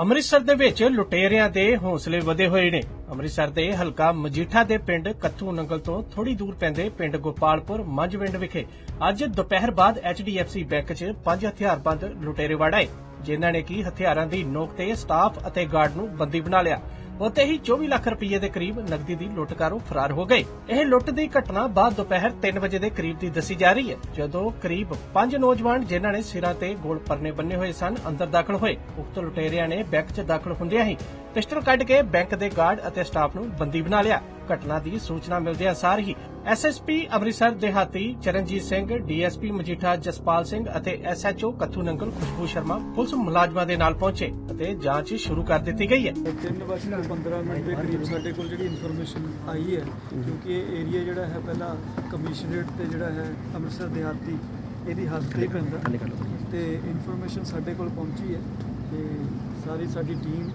ਅੰਮ੍ਰਿਤਸਰ ਦੇ ਵਿੱਚ ਲੁਟੇਰਿਆਂ ਦੇ ਹੌਸਲੇ ਵਧੇ ਹੋਏ ਨੇ। ਅੰਮ੍ਰਿਤਸਰ ਦੇ ਹਲਕਾ ਮਜੀਠਾ ਦੇ ਪਿੰਡ ਕੱਥੂ ਨੰਗਲ ਤੋਂ ਥੋੜੀ ਦੂਰ ਪੈਂਦੇ ਪਿੰਡ ਗੋਪਾਲਪੁਰ ਮੰਝਵਿੰਡ ਵਿਖੇ ਅੱਜ ਦੁਪਹਿਰ ਬਾਅਦ HDFC ਬੈਂਕ 'ਚ ਪੰਜ ਹਥਿਆਰਬੰਦ ਲੁਟੇਰੇ ਵੜ ਆਏ, ਜਿਨ੍ਹਾਂ ਨੇ ਕੀ ਹਥਿਆਰਾਂ ਦੀ ਨੋਕ ਤੇ ਸਟਾਫ ਅਤੇ ਗਾਰਡ ਨੂੰ ਬੰਦੀ ਬਣਾ ਲਿਆ। ਉੱਥੇ ਹੀ 24 ਲੱਖ ਰੁਪਏ ਦੇ ਕਰੀਬ ਨਕਦੀ ਦੀ ਲੁੱਟ ਕਰੋ ਫਰਾਰ ਹੋ ਗਏ। ਇਹ ਲੁੱਟ ਦੀ ਘਟਨਾ ਬਾਅਦ ਦੁਪਹਿਰ 3 ਵਜੇ ਦੇ ਕਰੀਬ ਦੀ ਦੱਸੀ ਜਾ ਰਹੀ ਹੈ, ਜਦੋਂ ਕਰੀਬ 5 ਨੌਜਵਾਨ ਜਿਨ੍ਹਾਂ ਨੇ ਸਿਰਾਂ ਤੇ ਗੋਲ ਪਰਨੇ ਬੰਨੇ ਹੋਏ ਸਨ, ਅੰਦਰ ਦਾਖਲ ਹੋਏ। ਉਕਤ ਲੁਟੇਰਿਆਂ ਨੇ ਬੈਂਕ 'ਚ ਦਾਖਲ ਹੁੰਦਿਆਂ ਹੀ ਪਿਸਟਲ ਕੱਢ ਕੇ ਬੈਂਕ ਦੇ ਗਾਰਡ ਅਤੇ ਸਟਾਫ ਨੂੰ ਬੰਦੀ ਬਣਾ ਲਿਆ। ਘਟਨਾ ਦੀ ਸੂਚਨਾ ਮਿਲਦਿਆਂ ਸਾਰ ਹੀ ਐਸਐਸਪੀ ਅੰਮ੍ਰਿਤਸਰ ਦੇਹਾਤੀ ਚਰਨਜੀਤ ਸਿੰਘ ਡੀਐਸਪੀ ਮਜੀਠਾ ਜਸਪਾਲ ਸਿੰਘ ਅਤੇ ਐਸਐਚਓ ਕੱਥੂ ਨੰਗਲ ਖੁਸ਼ਬੂ ਸ਼ਰਮਾ ਪੁਲਿਸ ਮੁਲਾਜ਼ਮਾਂ ਦੇ ਨਾਲ ਪਹੁੰਚੇ ਅਤੇ ਜਾਂਚ ਸ਼ੁਰੂ ਕਰ ਦਿੱਤੀ ਗਈ ਹੈ। ਤਿੰਨ ਵਜੇ ਤੋਂ 15 ਮਿੰਟ ਦੇ ਕਰੀਬ ਸਾਡੇ ਕੋਲ ਜਿਹੜੀ ਇਨਫੋਰਮੇਸ਼ਨ ਆਈ ਹੈ, ਕਿਉਂਕਿ ਇਹ ਏਰੀਆ ਜਿਹੜਾ ਹੈ ਪਹਿਲਾਂ ਕਮਿਸ਼ਨਰੇਟ ਤੇ ਜਿਹੜਾ ਹੈ ਅੰਮ੍ਰਿਤਸਰ ਦਿਹਾਤੀ, ਇਹਦੀ ਹੱਦ। ਪੈਂਦਾ ਤੇ ਇਨਫੋਰਮੇਸ਼ਨ ਸਾਡੇ ਕੋਲ ਪਹੁੰਚੀ ਹੈ। ਤੇ ਸਾਰੀ ਸਾਡੀ ਟੀਮ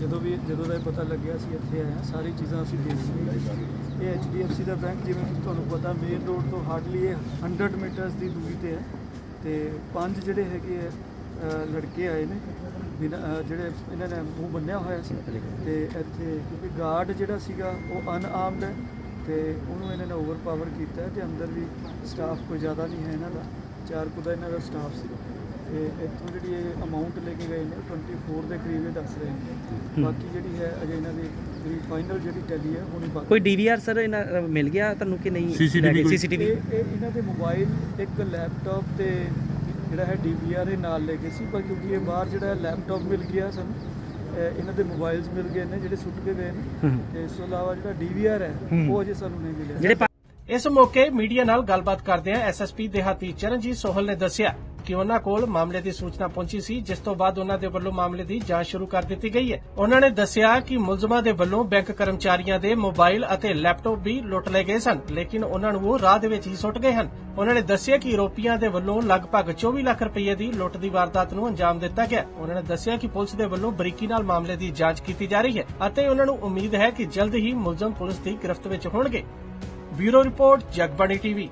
ਜਦੋਂ ਵੀ, ਜਦੋਂ ਦਾ ਇਹ ਪਤਾ ਲੱਗਿਆ ਸੀ ਇੱਥੇ ਆਏ ਹਾਂ, ਸਾਰੀ ਚੀਜ਼ਾਂ ਅਸੀਂ ਦੇਖ ਲਈ ਇਹ HDFC ਦਾ ਬੈਂਕ ਜਿਵੇਂ ਕਿ ਤੁਹਾਨੂੰ ਪਤਾ ਮੇਨ ਰੋਡ ਤੋਂ ਹਾਰਡਲੀ ਇਹ 100 ਮੀਟਰਸ ਦੀ ਦੂਰੀ ਤੇ ਹੈ। ਤੇ ਪੰਜ ਜਿਹੜੇ ਹੈਗੇ ਆ ਲੜਕੇ ਆਏ ਨੇ, ਬਿਨਾਂ ਜਿਹੜੇ ਇਹਨਾਂ ਨੇ ਮੂੰਹ ਬੰਨਿਆ ਹੋਇਆ ਸੀ। ਤੇ ਇੱਥੇ ਕਿਉਂਕਿ ਗਾਰਡ ਜਿਹੜਾ ਸੀਗਾ, ਉਹ ਅਨਆਰਮਡ ਹੈ ਤੇ ਉਹਨੂੰ ਇਹਨਾਂ ਨੇ ਓਵਰਪਾਵਰ ਕੀਤਾ ਹੈ ਤੇ ਅੰਦਰ ਵੀ ਸਟਾਫ ਕੋਈ ਜ਼ਿਆਦਾ ਨਹੀਂ ਹੈ ਇਹਨਾਂ ਦਾ। ਚਾਰ ਕੁ ਦਾ ਇਹਨਾਂ ਦਾ ਸਟਾਫ ਸੀ। ਤੇ ਇੱਥੋਂ ਜਿਹੜੀ ਇਹ ਅਮਾਉਂਟ ਲੈ ਕੇ ਗਏ ਨੇ ਉਹ 24 ਦੇ ਕਰੀਬ ਇਹ ਦੱਸ ਰਹੇ ਨੇ। ਬਾਕੀ ਜਿਹੜੀ ਹੈ ਅਜੇ ਇਹਨਾਂ ਦੀ ਜਿਹੜੀ ਫਾਈਨਲ ਜਿਹੜੀ ਟੈਲੀ ਹੈ ਹੁਣੀ ਬਾਕੀ। ਕੋਈ ਡੀਵੀਆਰ ਸਰ ਇਹਨਾਂ ਮਿਲ ਗਿਆ ਤੁਹਾਨੂੰ ਕਿ ਨਹੀਂ? ਸੀਸੀਟੀਵੀ ਇਹ ਇਹ ਇਹਨਾਂ ਦੇ ਮੋਬਾਈਲ ਇੱਕ ਲੈਪਟਾਪ ਤੇ ਜਿਹੜਾ ਹੈ ਡੀਵੀਆਰ ਇਹ ਨਾਲ ਲੈ ਗਏ ਸੀ ਪਰ ਕਿਉਂਕਿ ਇਹ ਬਾਹਰ ਜਿਹੜਾ ਲੈਪਟਾਪ ਮਿਲ ਗਿਆ ਸਾਨੂੰ ਇਹ ਇਹਨਾਂ ਦੇ ਮੋਬਾਈਲਸ ਮਿਲ ਗਏ ਨੇ ਜਿਹੜੇ ਸੁੱਟ ਕੇ ਗਏ ਨੇ। ਤੇ ਇਸ ਤੋਂ ਇਲਾਵਾ ਜਿਹੜਾ ਡੀਵੀਆਰ ਹੈ ਉਹ ਅਜੇ ਸਾਨੂੰ ਨਹੀਂ ਮਿਲਿਆ। ਇਸ ਮੌਕੇ ਮੀਡੀਆ ਨਾਲ ਗੱਲਬਾਤ ਕਰਦਿਆਂ ਐਸਐਸਪੀ ਦੇਹਾਤੀ ਚਰਨਜੀਤ ਸੋਹਲ ਨੇ ਦੱਸਿਆ ਕਿ ਉਹਨਾਂ ਕੋਲ ਮਾਮਲੇ ਦੀ ਸੂਚਨਾ ਪਹੁੰਚੀ ਸੀ, ਜਿਸ ਤੋਂ ਬਾਅਦ ਉਹਨਾਂ ਦੇ ਵੱਲੋਂ ਮਾਮਲੇ ਦੀ ਜਾਂਚ ਸ਼ੁਰੂ ਕਰ ਦਿੱਤੀ ਗਈ ਹੈ। ਉਹਨਾਂ ਨੇ ਦੱਸਿਆ ਕਿ ਮੁਲਜ਼ਮਾਂ ਦੇ ਵੱਲੋਂ ਬੈਂਕ ਕਰਮਚਾਰੀਆਂ ਦੇ ਮੋਬਾਈਲ ਅਤੇ ਲੈਪਟਾਪ ਵੀ ਲੁੱਟ ਲਏ ਗਏ ਸਨ, ਲੇਕਿਨ ਉਹਨਾਂ ਨੂੰ ਉਹ ਰਾਹ ਦੇ ਵਿੱਚ ਹੀ ਸੁੱਟ ਗਏ ਹਨ। ਉਹਨਾਂ ਨੇ ਦੱਸਿਆ ਕਿ ਆਰੋਪੀਆਂ ਦੇ ਵੱਲੋਂ ਲਗਭਗ 24 ਲੱਖ ਰੁਪਏ ਦੀ ਲੁੱਟ ਦੀ ਵਾਰਦਾਤ ਨੂੰ ਅੰਜਾਮ ਦਿੱਤਾ ਗਿਆ। ਉਹਨਾਂ ਨੇ ਦੱਸਿਆ ਕਿ ਪੁਲਿਸ ਦੇ ਵੱਲੋਂ ਬਰੀਕੀ ਨਾਲ ਮਾਮਲੇ ਦੀ ਜਾਂਚ ਕੀਤੀ ਜਾ ਰਹੀ ਹੈ ਅਤੇ ਉਹਨਾਂ ਨੂੰ ਉਮੀਦ ਹੈ ਕਿ ਜਲਦ ਹੀ ਮੁਲਜ਼ਮ ਪੁਲਿਸ ਦੀ ਗ੍ਰਿਫਤ ਵਿੱਚ ਹੋਣਗੇ। Bureau report, Jagbani TV.